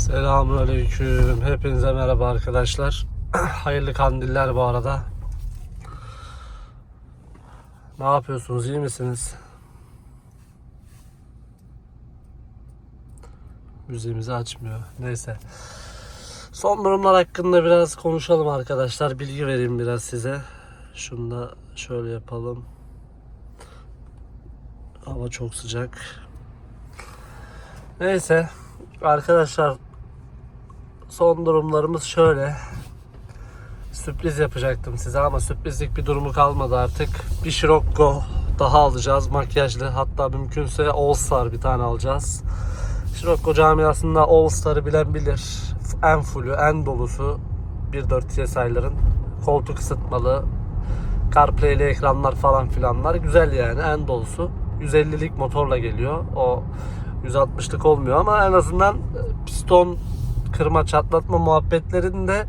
Selamünaleyküm. Hepinize merhaba arkadaşlar. Hayırlı kandiller bu arada. Ne yapıyorsunuz? iyi misiniz? Müziğimizi açmıyor. Neyse. Son durumlar hakkında biraz konuşalım arkadaşlar. Bilgi vereyim biraz size. Şunu da şöyle yapalım. Hava çok sıcak. Neyse. Arkadaşlar son durumlarımız şöyle. Sürpriz yapacaktım size ama sürprizlik bir durumu kalmadı artık. Bir Scirocco daha alacağız makyajlı. Hatta mümkünse All Star bir tane alacağız. Scirocco camiasında All Star'ı bilen bilir. En fullü, en dolusu 1.4 TSI'ların koltuk ısıtmalı, CarPlay'li ekranlar falan filanlar güzel yani en dolusu. 150'lik motorla geliyor. O 160'lık olmuyor ama en azından piston kırma çatlatma muhabbetlerinde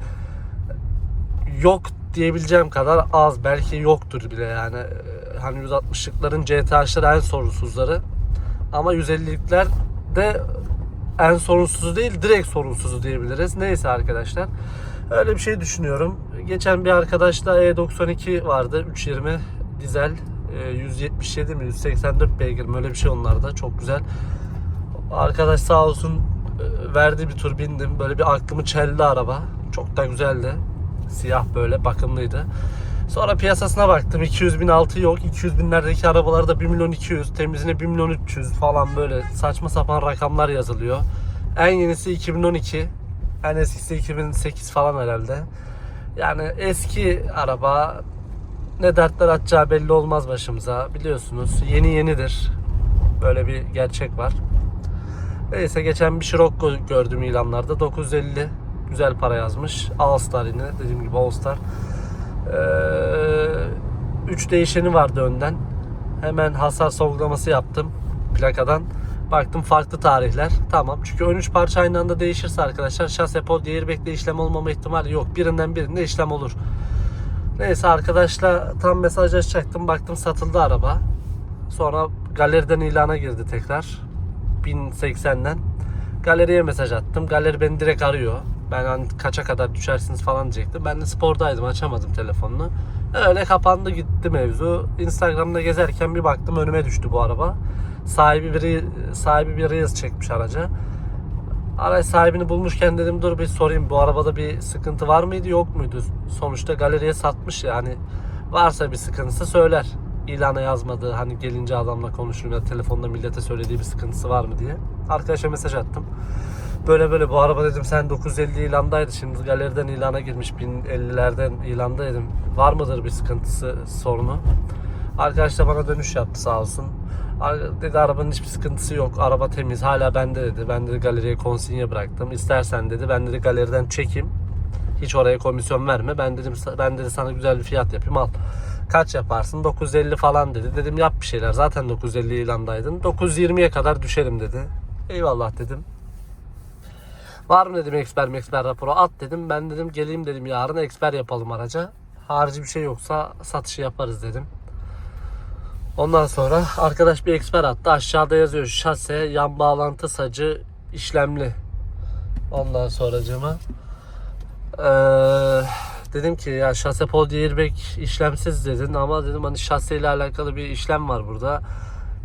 yok diyebileceğim kadar az. Belki yoktur bile yani. Ee, Hani 160'lıkların GTH'ları en sorunsuzları. Ama 150'likler de en sorunsuzu değil direkt sorunsuzu diyebiliriz. Neyse arkadaşlar. Öyle bir şey düşünüyorum. Geçen bir arkadaşla E92 vardı. 320 dizel. e, 177 mi 184 beygir öyle bir şey onlarda. Çok güzel. Arkadaş sağ olsun e, verdi bir tur bindim. Böyle bir aklımı çeldi araba. Çok da güzeldi. Siyah böyle bakımlıydı. Sonra piyasasına baktım. 200 bin altı yok. 200 binlerdeki arabalarda 1 milyon 200, temizine 1 milyon 300 falan böyle saçma sapan rakamlar yazılıyor. En yenisi 2012. En eskisi 2008 falan herhalde. Yani eski araba ne dertler atacağı belli olmaz başımıza. Biliyorsunuz yeni yenidir. Böyle bir gerçek var. Neyse geçen bir Scirocco gördüm ilanlarda. 950 güzel para yazmış. All Star yine dediğim gibi All Star. 3 değişeni vardı önden. Hemen hasar sorgulaması yaptım plakadan. Baktım farklı tarihler. Tamam. Çünkü ön üç parça aynı anda değişirse arkadaşlar şase pod airbag'de işlem olmama ihtimali yok. Birinden birinde işlem olur. Neyse arkadaşla tam mesajlaşacaktım. Baktım satıldı araba. Sonra galeriden ilana girdi tekrar. 1080'den. Galeriye mesaj attım. Galeri beni direkt arıyor. Ben hani kaça kadar düşersiniz falan diyecektim. Ben de spordaydım açamadım telefonunu. Öyle kapandı gitti mevzu. Instagram'da gezerken bir baktım önüme düştü bu araba. Sahibi biri sahibi bir Reels çekmiş araca. Araç sahibini bulmuşken dedim dur bir sorayım bu arabada bir sıkıntı var mıydı yok muydu? Sonuçta galeriye satmış yani varsa bir sıkıntısı söyler. İlana yazmadığı hani gelince adamla konuşur ya telefonda millete söylediği bir sıkıntısı var mı diye. Arkadaşa mesaj attım. Böyle böyle bu araba dedim sen 950 ilandaydı şimdi galeriden ilana girmiş 1050'lerden ilanda dedim. Var mıdır bir sıkıntısı sorunu? Arkadaş da bana dönüş yaptı sağ olsun. Dedi arabanın hiçbir sıkıntısı yok. Araba temiz hala bende dedi. Ben de galeriye konsinye bıraktım. İstersen dedi ben dedi galeriden çekeyim. Hiç oraya komisyon verme. Ben dedim ben dedi sana güzel bir fiyat yapayım al. Kaç yaparsın? 950 falan dedi. Dedim yap bir şeyler. Zaten 950 ilandaydın. 920'ye kadar düşerim dedi. Eyvallah dedim. Var mı dedim eksper eksper raporu at dedim. Ben dedim geleyim dedim yarın eksper yapalım araca. Harici bir şey yoksa satışı yaparız dedim. Ondan sonra arkadaş bir eksper attı. Aşağıda yazıyor şase, yan bağlantı sacı işlemli. Ondan sonracığıma eee dedim ki ya şase pod airbag işlemsiz dedin ama dedim hani şase ile alakalı bir işlem var burada.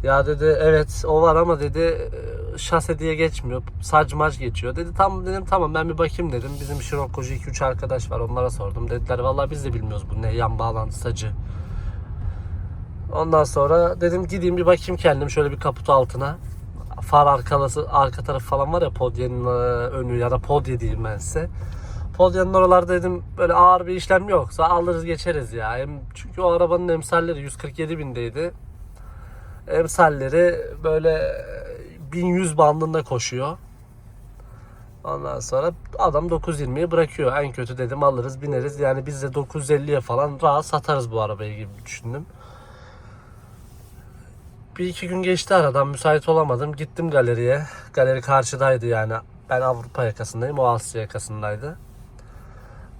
Ya dedi evet o var ama dedi e, şase diye geçmiyor. Sac mac geçiyor. Dedi tamam dedim tamam ben bir bakayım dedim. Bizim Scirocco'cu 2-3 arkadaş var onlara sordum. Dediler vallahi biz de bilmiyoruz bu ne yan bağlantı sacı. Ondan sonra dedim gideyim bir bakayım kendim şöyle bir kaput altına. Far arkalası arka tarafı falan var ya podyenin e, önü ya da podye diyeyim ben size. Podyenin oralarda dedim böyle ağır bir işlem yoksa alırız geçeriz ya. Hem, çünkü o arabanın emsalleri 147 bindeydi. Emsalleri böyle 1100 bandında koşuyor. Ondan sonra adam 920'ye bırakıyor. En kötü dedim alırız bineriz. Yani biz de 950'ye falan rahat satarız bu arabayı gibi düşündüm. Bir iki gün geçti aradan müsait olamadım. Gittim galeriye. Galeri karşıdaydı yani. Ben Avrupa yakasındayım. O Asya yakasındaydı.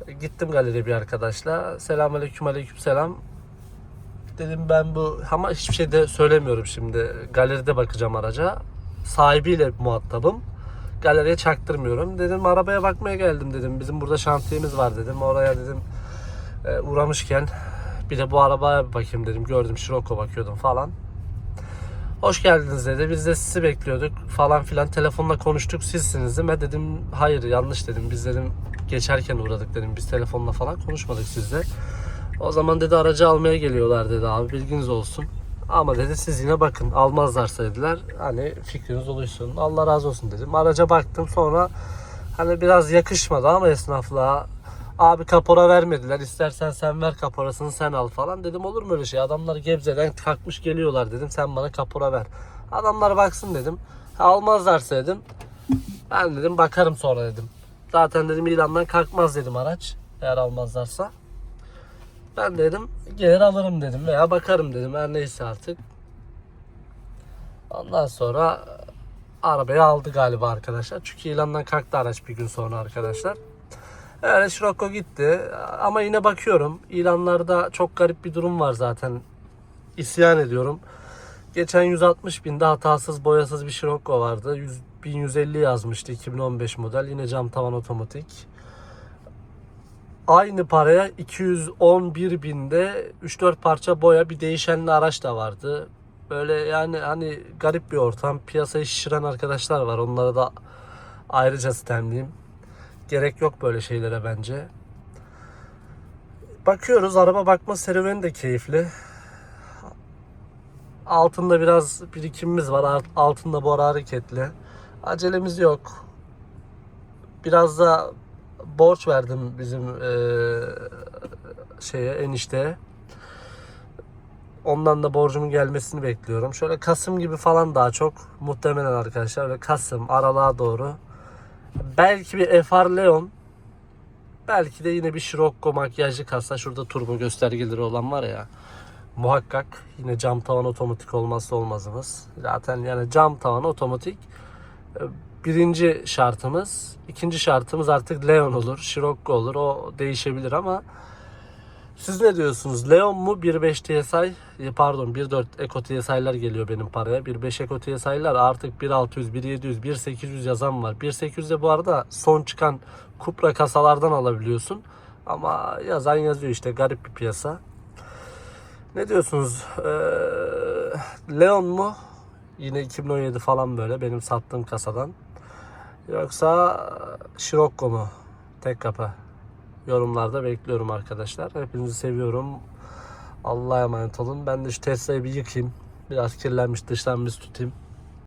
Gittim galeriye bir arkadaşla. Selamünaleyküm aleyküm selam. Dedim ben bu ama hiçbir şey de söylemiyorum şimdi. Galeride bakacağım araca. Sahibiyle muhatabım. galeriye çaktırmıyorum. Dedim arabaya bakmaya geldim dedim. Bizim burada şantiyemiz var dedim. Oraya dedim e, uğramışken bir de bu arabaya bakayım dedim. Gördüm Scirocco bakıyordum falan. Hoş geldiniz dedi. Biz de sizi bekliyorduk falan filan. Telefonla konuştuk. Sizsiniz değil mi? Dedim hayır yanlış dedim. Biz dedim geçerken uğradık dedim. Biz telefonla falan konuşmadık sizle. O zaman dedi aracı almaya geliyorlar dedi abi bilginiz olsun. Ama dedi siz yine bakın almazlarsa dediler. Hani fikriniz oluşsun. Allah razı olsun dedim. Araca baktım sonra hani biraz yakışmadı ama esnaflığa abi kapora vermediler. İstersen sen ver kaporasını sen al falan. Dedim olur mu öyle şey? Adamlar Gebze'den kalkmış geliyorlar dedim. Sen bana kapora ver. Adamlar baksın dedim. Almazlarsa dedim. Ben dedim bakarım sonra dedim. Zaten dedim ilandan kalkmaz dedim araç. Eğer almazlarsa. Ben dedim gelir alırım dedim veya bakarım dedim her neyse artık. Ondan sonra arabayı aldı galiba arkadaşlar. Çünkü ilandan kalktı araç bir gün sonra arkadaşlar. Öyle Scirocco gitti. Ama yine bakıyorum. ilanlarda çok garip bir durum var zaten. İsyan ediyorum. Geçen 160 binde hatasız boyasız bir Scirocco vardı. 100, 1150 yazmıştı 2015 model. Yine cam tavan otomatik. Aynı paraya 211 binde 3-4 parça boya bir değişenli araç da vardı. Böyle yani hani garip bir ortam. Piyasayı şişiren arkadaşlar var. Onlara da ayrıca sistemliyim. Gerek yok böyle şeylere bence. Bakıyoruz araba bakma serüveni de keyifli. Altında biraz birikimimiz var. Alt- Altında bu ara hareketli. Acelemiz yok. Biraz da borç verdim bizim eee, şeye enişteye. Ondan da borcumun gelmesini bekliyorum. Şöyle Kasım gibi falan daha çok muhtemelen arkadaşlar. Böyle Kasım aralığa doğru. Belki bir FR Leon. Belki de yine bir Scirocco makyajlı kasa. Şurada turbo göstergeleri olan var ya. Muhakkak yine cam tavan otomatik olmazsa olmazımız. Zaten yani cam tavan otomatik e, birinci şartımız. ikinci şartımız artık Leon olur, Scirocco olur. O değişebilir ama siz ne diyorsunuz? Leon mu 1.5 TSI? e, Pardon 1.4 Eco TSI'ler geliyor benim paraya. 1.5 Eco TSI'ler artık 1.600, 1.700, 1.800 yazan var. 1.800'de bu arada son çıkan Cupra kasalardan alabiliyorsun. Ama yazan yazıyor işte garip bir piyasa. Ne diyorsunuz? Ee, Leon mu? Yine 2017 falan böyle benim sattığım kasadan. Yoksa Scirocco mu? Tek kapı. Yorumlarda bekliyorum arkadaşlar. Hepinizi seviyorum. Allah'a emanet olun. Ben de şu Tesla'yı bir yıkayayım. Biraz kirlenmiş dışlanmış tutayım.